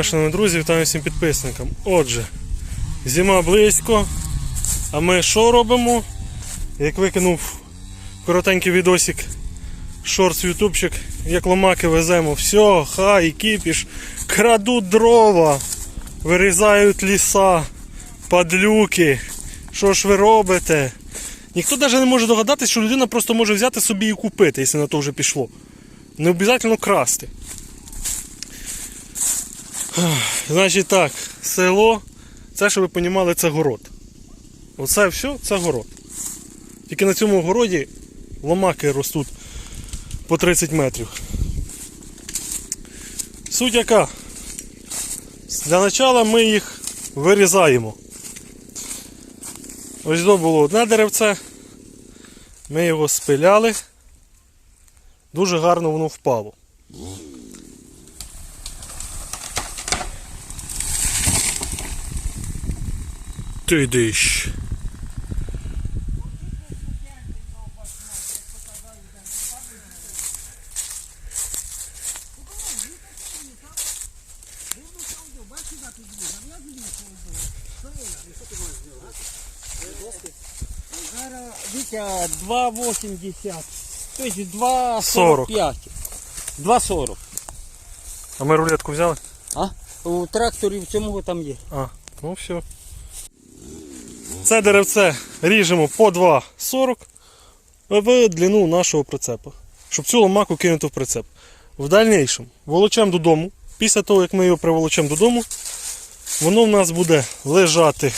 дня, шановні друзі, вітаю всім підписникам. Отже, зима близько. А ми що робимо? Як викинув коротенький відосик, шорт ютубчик, як ломаки веземо, все, хай, кіпіш, крадуть дрова, вирізають ліса, падлюки. Що ж ви робите? Ніхто навіть не може догадатися, що людина просто може взяти собі і купити, якщо на то вже пішло. Не обов'язково красти. Значить так, село, це, щоб ви розуміли, це город. Оце все це город. Тільки на цьому городі ломаки ростуть по 30 метрів. Суть яка? Для початку ми їх вирізаємо. Ось до було одне деревце. Ми його спиляли. Дуже гарно воно впало. Ти диш. Зараз Вітя 2,80. Тобто 2,45. 2,40. А ми рулетку взяли? А? У тракторі в цьому там є. А, ну все. Це деревце ріжемо по 2,40 в длину нашого прицепа. Щоб цю ломаку кинути в прицеп. В дальнішому волочемо додому. Після того, як ми його приволочемо додому, воно в нас буде лежати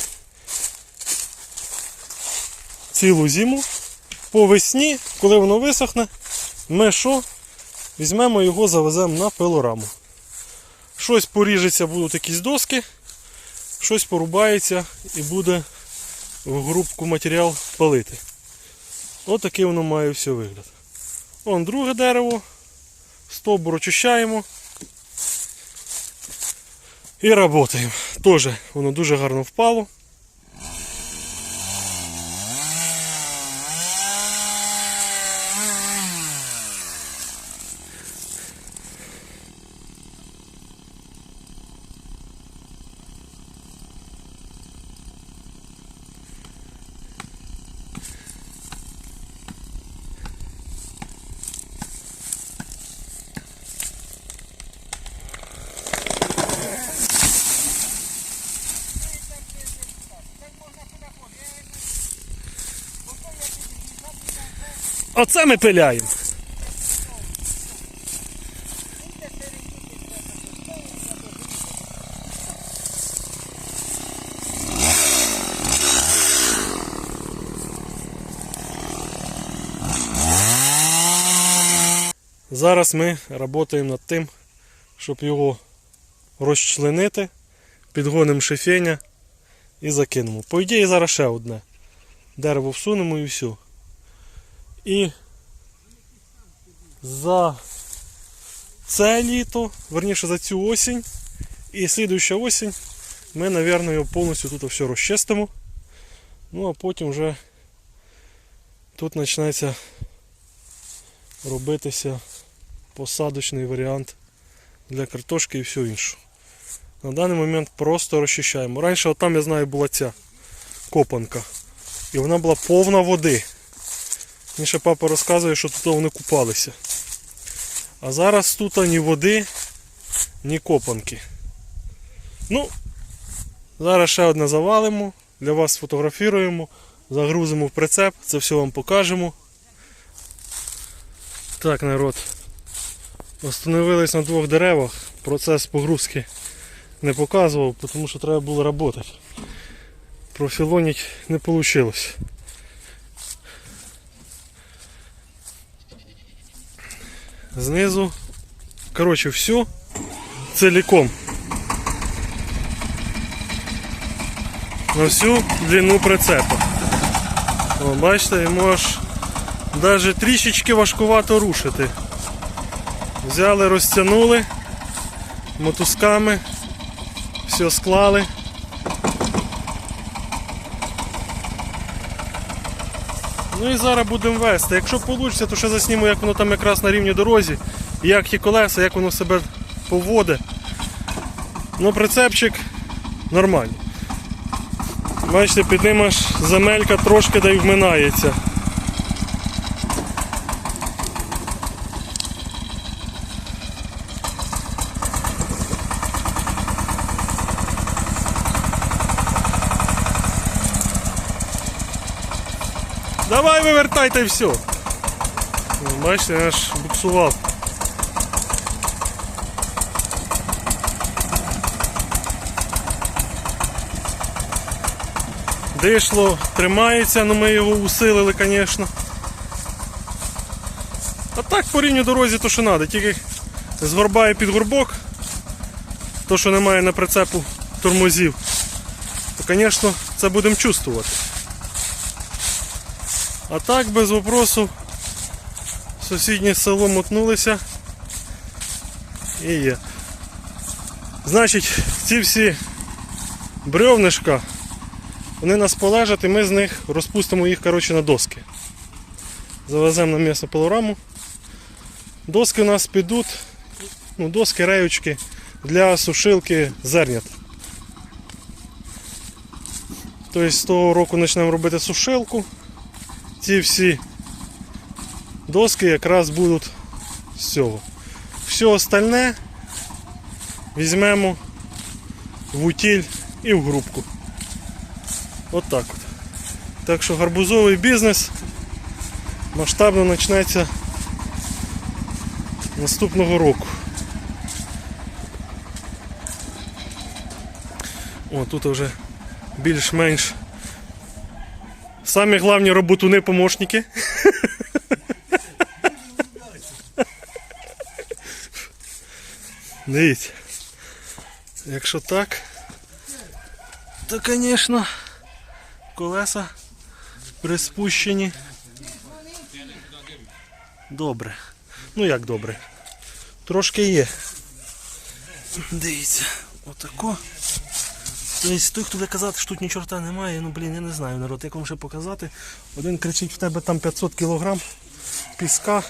цілу зиму. По весні, коли воно висохне, ми що? Візьмемо його, завеземо на пилораму. Щось поріжеться, будуть якісь доски, щось порубається і буде в грубку матеріал палити. Отакий воно має все вигляд. Вон друге дерево. Стовбур очищаємо. І працюємо. Теж воно дуже гарно впало. Оце ми пиляємо. Зараз ми працюємо над тим, щоб його розчленити, підгонимо шифеня і закинемо. По ідеї зараз ще одне. Дерево всунемо і все. І за це літо, верніше за цю осінь і слідуюча осінь ми, мабуть, його повністю тут все розчистимо. Ну а потім вже тут почнеться робитися посадочний варіант для картошки і все інше. На даний момент просто розчищаємо. Раніше там я знаю була ця копанка. І вона була повна води. Мені ще папа розказує, що тут вони купалися. А зараз тут ні води, ні копанки. Ну, зараз ще одне завалимо, для вас сфотографіруємо, загрузимо в прицеп, це все вам покажемо. Так, народ. Остановились на двох деревах. Процес погрузки не показував, тому що треба було працювати. Профілонить не вийшло. Знизу. Коротше, все целиком. На всю длину прицепа. О, бачите, йому аж навіть трішечки важкувато рушити. Взяли, розтягнули мотузками, все склали. Ну і зараз будемо вести. Якщо вийде, то ще засніму, як воно там якраз на рівні дорозі, як ті колеса, як воно себе поводить. Ну, прицепчик нормальний. Бачите, під ним аж земелька трошки да й вминається. Давай вивертайте все. Бачите, я аж буксував. Дишло, тримається, ну ми його усилили, звісно. А так по рівню дорозі то що треба, тільки згорбає під горбок, то що немає на прицепу тормозів, то, звісно, це будемо чувствувати. А так, без вопросу, сусіднє село мотнулися і є. Значить, ці всі бревнишка, вони нас полежать і ми з них розпустимо їх коротше, на доски. Завеземо на місце пилораму. Доски у нас підуть, ну, доски, реючки для сушилки зернят. Тобто з того року почнемо робити сушилку. Ці всі доски якраз будуть з цього. Все остальне візьмемо в утіль і в грубку. От так от. Так що гарбузовий бізнес масштабно почнеться наступного року. О, тут вже більш-менш самі головні роботуни помощники. Дивіться. Якщо так, то, звісно, колеса приспущені. Добре. Ну як добре? Трошки є. Дивіться, отако. Тобто той, хто буде казати, що тут ні чорта немає, ну блін, я не знаю, народ, як вам ще показати. Один кричить, в тебе там 500 кг піска.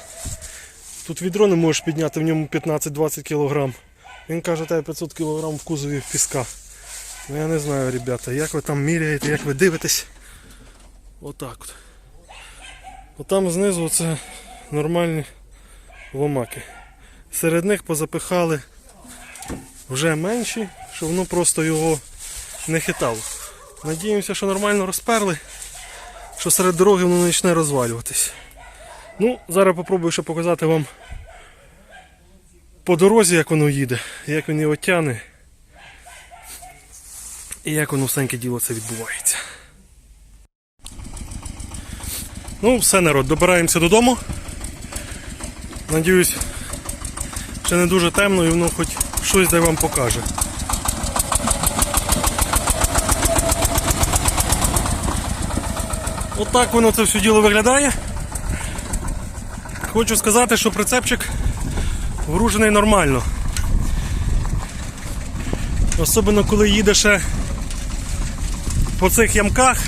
Тут відро не можеш підняти, в ньому 15-20 кг. Він каже, тебе 500 кг в кузові піска. Ну я не знаю, ребята, як ви там міряєте, як ви дивитесь. Отак от. Отам знизу це нормальні ломаки. Серед них позапихали вже менші, щоб воно просто його не хитало. Надіємося, що нормально розперли, що серед дороги воно не почне розвалюватись. Ну, зараз попробую ще показати вам по дорозі, як воно їде, як він його тягне і як воно всеньке діло це відбувається. Ну, все, народ, добираємося додому. Надіюсь, ще не дуже темно і воно хоч щось дай вам покаже. Отак воно це все діло виглядає. Хочу сказати, що прицепчик вружений нормально. Особливо коли їдеш по цих ямках,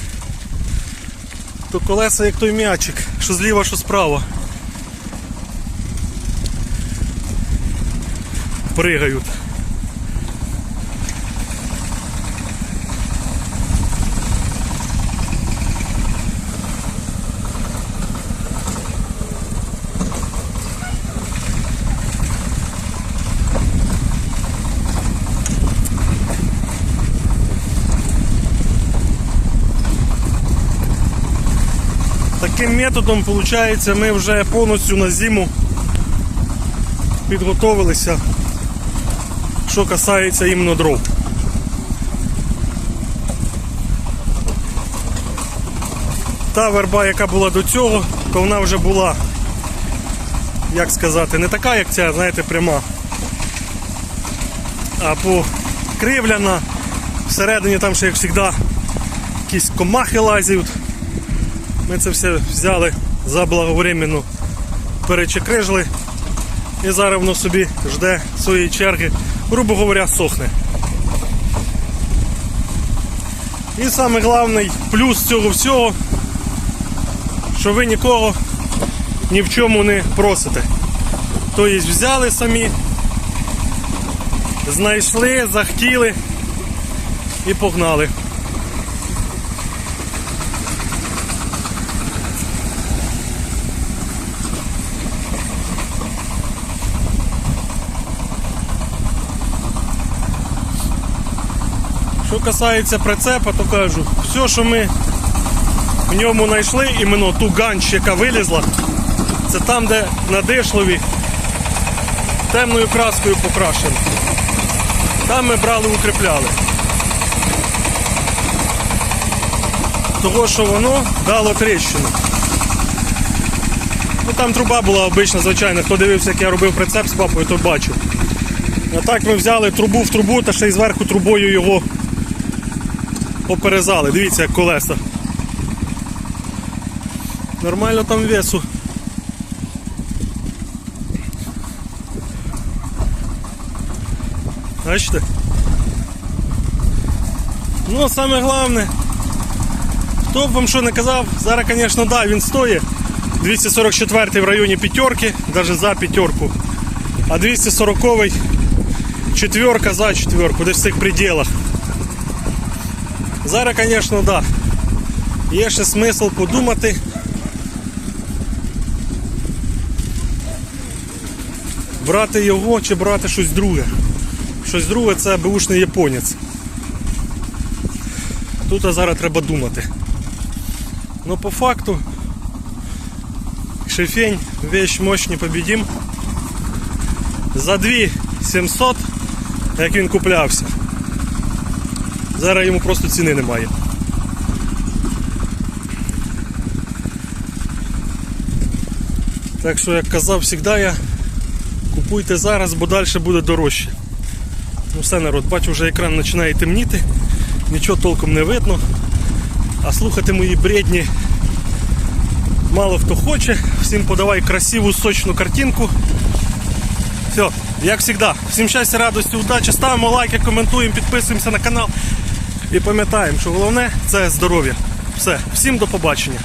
то колеса як той м'ячик, що зліва, що справа. Пригають. Таким методом, виходить, ми вже повністю на зиму підготовилися, що касається іменно дров. Та верба, яка була до цього, то вона вже була, як сказати, не така, як ця, знаєте, пряма, а покривляна. Всередині там ще, як завжди, якісь комахи лазять. Ми це все взяли заблаговременно, перечекрижили і зараз воно собі жде своєї черги, грубо говоря, сохне. І саме головний плюс цього всього, що ви нікого ні в чому не просите. Тобто взяли самі знайшли, захотіли і погнали. Касається прицепа, то кажу, все, що ми в ньому знайшли, іменно ту ганч, яка вилізла, це там, де на дишлові темною краскою покрашено. Там ми брали, укріпляли. Того, що воно дало тріщину. Ну там труба була обична, звичайно. Хто дивився, як я робив прицеп з папою, то бачив. А так ми взяли трубу в трубу та ще й зверху трубою його поперезали. Дивіться, як колеса. Нормально там весу. Бачите? Ну, саме головне, хто б вам що не казав, зараз, звісно, да, він стоїть. 244 в районі п'ятерки, навіть за п'ятерку. А 240 четверка за четверку, десь в цих пределах. Зараз, звісно, да. Є ще смисл подумати. Брати його чи брати щось друге. Щось друге це беушний японець. Тут зараз треба думати. Ну по факту шефень, вещь мощь не победим. За 2700, як він куплявся. Зараз йому просто ціни немає. Так що, як казав завжди я, купуйте зараз, бо далі буде дорожче. Ну все, народ, бачу, вже екран починає темніти, нічого толком не видно. А слухати мої бредні мало хто хоче. Всім подавай красиву сочну картинку. Все, як завжди, всім щастя, радості, удачі, ставимо лайки, коментуємо, підписуємося на канал. І пам'ятаємо, що головне це здоров'я. Все, всім до побачення.